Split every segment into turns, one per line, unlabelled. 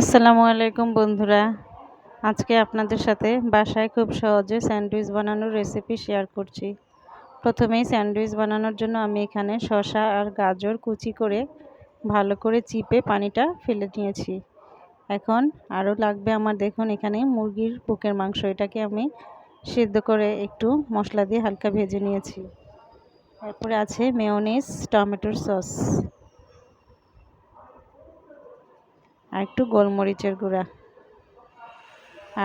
আসসালামু আলাইকুম বন্ধুরা। আজকে আপনাদের সাথে বাসায় খুব সহজে স্যান্ডউইচ বানানোর রেসিপি শেয়ার করছি। প্রথমেই স্যান্ডউইচ বানানোর জন্য আমি এখানে শসা আর গাজর কুচি করে ভালো করে চিপে পানিটা ফেলে নিয়েছি। এখন আরও লাগবে আমার দেখুন এখানে মুরগির বুকের মাংস। এটাকে আমি সিদ্ধ করে একটু মশলা দিয়ে হালকা ভেজে নিয়েছি। তারপরে আছে মেয়নিস টমেটোর সস। আর একটু গোলমরিচের গুঁড়া।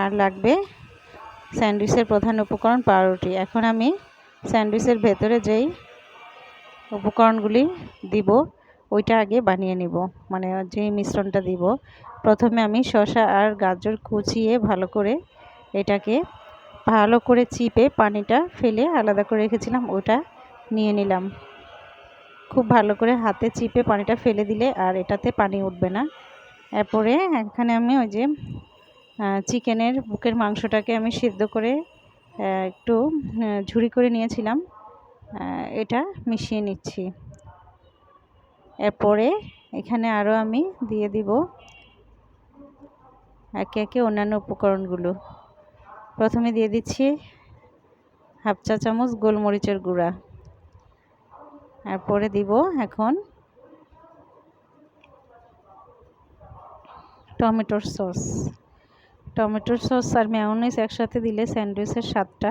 আর লাগবে স্যান্ডউইচের প্রধান উপকরণ পাউরুটি। এখন আমি স্যান্ডউইচের ভেতরে যেই উপকরণগুলি দিব, ওইটা আগে বানিয়ে নিব। মানে যেই মিশ্রণটা দিব, প্রথমে আমি শসা আর গাজর কুচিয়ে ভালো করে এটাকে ভালো করে চিপে পানিটা ফেলে আলাদা করে রেখেছিলাম, ওটা নিয়ে নিলাম। খুব ভালো করে হাতে চিপে পানিটা ফেলে দিলে আর এটাতে পানি উঠবে না। এরপরে এখানে আমি ওই যে চিকেনের বুকের মাংসটাকে আমি সিদ্ধ করে একটু ঝুড়ি করে নিয়েছিলাম। এটা মিশিয়ে নিচ্ছি। এরপরে এখানে আরও আমি দিয়ে দিব একে একে অন্যান্য উপকরণগুলো। প্রথমে দিয়ে দিচ্ছি হাফ চা চামচ গোলমরিচের গুঁড়া। এরপরে দিব এখন টমেটোর সস। টমেটোর সস আর ম্যাওনিজ একসাথে দিলে স্যান্ডউইচের স্বাদটা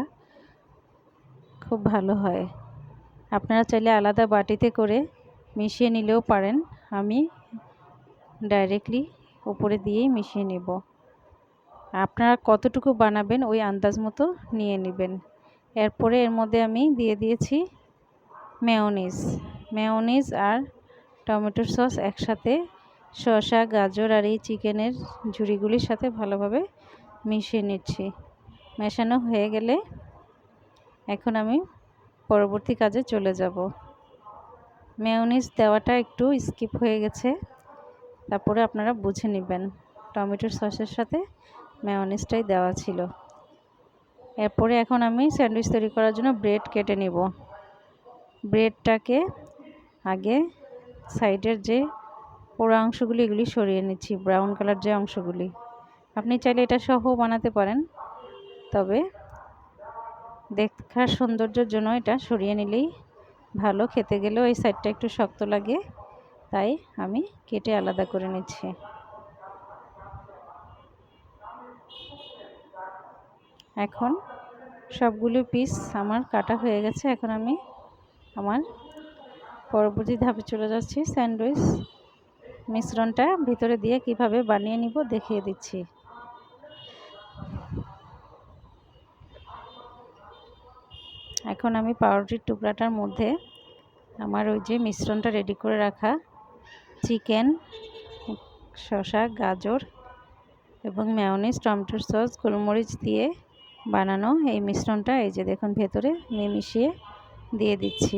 খুব ভালো হয়। আপনারা চাইলে আলাদা বাটিতে করে মিশিয়ে নিলেও পারেন। আমি ডাইরেক্টলি উপরে দিয়েই মিশিয়ে নেব। আপনারা কতটুকু বানাবেন ওই আন্দাজ মতো নিয়ে নেবেন। এরপরে এর মধ্যে আমি দিয়ে দিয়েছি মেয়নিজ মেয়নিজ আর টমেটোর সস একসাথে শসা, গাজর আর এই চিকেনের ঝুড়িগুলির সাথে ভালোভাবে মিশিয়ে নিচ্ছি। মেশানো হয়ে গেলে এখন আমি পরবর্তী কাজে চলে যাব। মেয়নিজ দেওয়াটা একটু স্কিপ হয়ে গেছে, তারপরে আপনারা বুঝে নেবেন। টমেটোর সসের সাথে মেয়নিজটাই দেওয়া ছিল। এরপরে এখন আমি স্যান্ডউইচ তৈরি করার জন্য ব্রেড কেটে নিব। ব্রেডটাকে আগে সাইডের যে পোড়া অংশগুলি এগুলি সরিয়ে নিচ্ছি ব্রাউন কালার যে অংশগুলি। আপনি চাইলে এটা সহ বানাতে পারেন, তবে দেখার সৌন্দর্যের জন্য এটা সরিয়ে নিলেই ভালো। খেতে গেলেও এই সাইডটা একটু শক্ত লাগে, তাই আমি কেটে আলাদা করে নিচ্ছি। এখন সবগুলো পিস আমার কাটা হয়ে গেছে, এখন আমি আমার পরবর্তী ধাপে চলে যাচ্ছি স্যান্ডউইচ মিশ্রণটা ভিতরে দিয়ে কীভাবে বানিয়ে নিব দেখিয়ে দিচ্ছি। এখন আমি পাউরুটির টুকরাটার মধ্যে আমার ওই যে মিশ্রণটা রেডি করে রাখা চিকেন, শসা, গাজর এবং ম্যাওনিজ টমেটোর সস গোলমরিচ দিয়ে বানানো এই মিশ্রণটা এই যে দেখুন ভেতরে মিশিয়ে দিয়ে দিচ্ছি।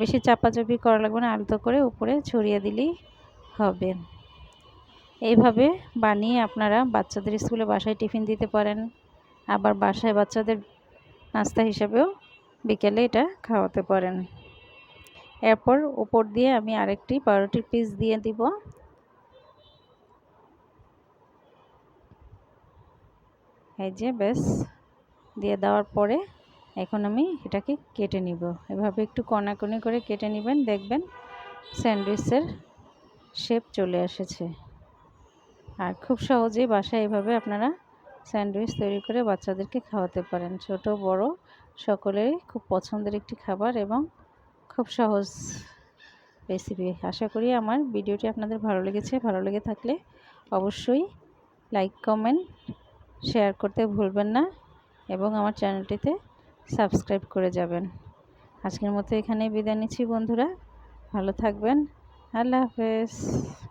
বেশি চাপাচাপি করা লাগবে না, আলতো করে উপরে ছড়িয়ে দিলেই হবে। এইভাবে বানিয়ে আপনারা বাচ্চাদের স্কুলে বাসায় টিফিন দিতে পারেন। আবার বাসায় বাচ্চাদের নাস্তা হিসাবেও বিকেলে এটা খাওয়াতে পারেন। এরপর উপর দিয়ে আমি আরেকটি পাউরুটির পিস দিয়ে দিব। এই যে বেশ দিয়ে দেওয়ার পরে এখন আমি এটাকে কেটে নিব। এভাবে একটু কণাকণি করে কেটে নেবেন, দেখবেন স্যান্ডউইচের শেপ চলে এসেছে। আর খুব সহজেই বাসায় এভাবে আপনারা স্যান্ডউইচ তৈরি করে বাচ্চাদেরকে খাওয়াতে পারেন। ছোট, বড় সকলেরই খুব পছন্দের একটি খাবার এবং খুব সহজ রেসিপি আশা করি আমার ভিডিওটি আপনাদের ভালো লেগেছে। ভালো লেগে থাকলে অবশ্যই লাইক কমেন্ট শেয়ার করতে ভুলবেন না এবং আমার চ্যানেলটিতে সাবস্ক্রাইব করে যাবেন। আজকের মতো এখানেই বিদায় নিচ্ছি বন্ধুরা। ভালো থাকবেন। A la vez.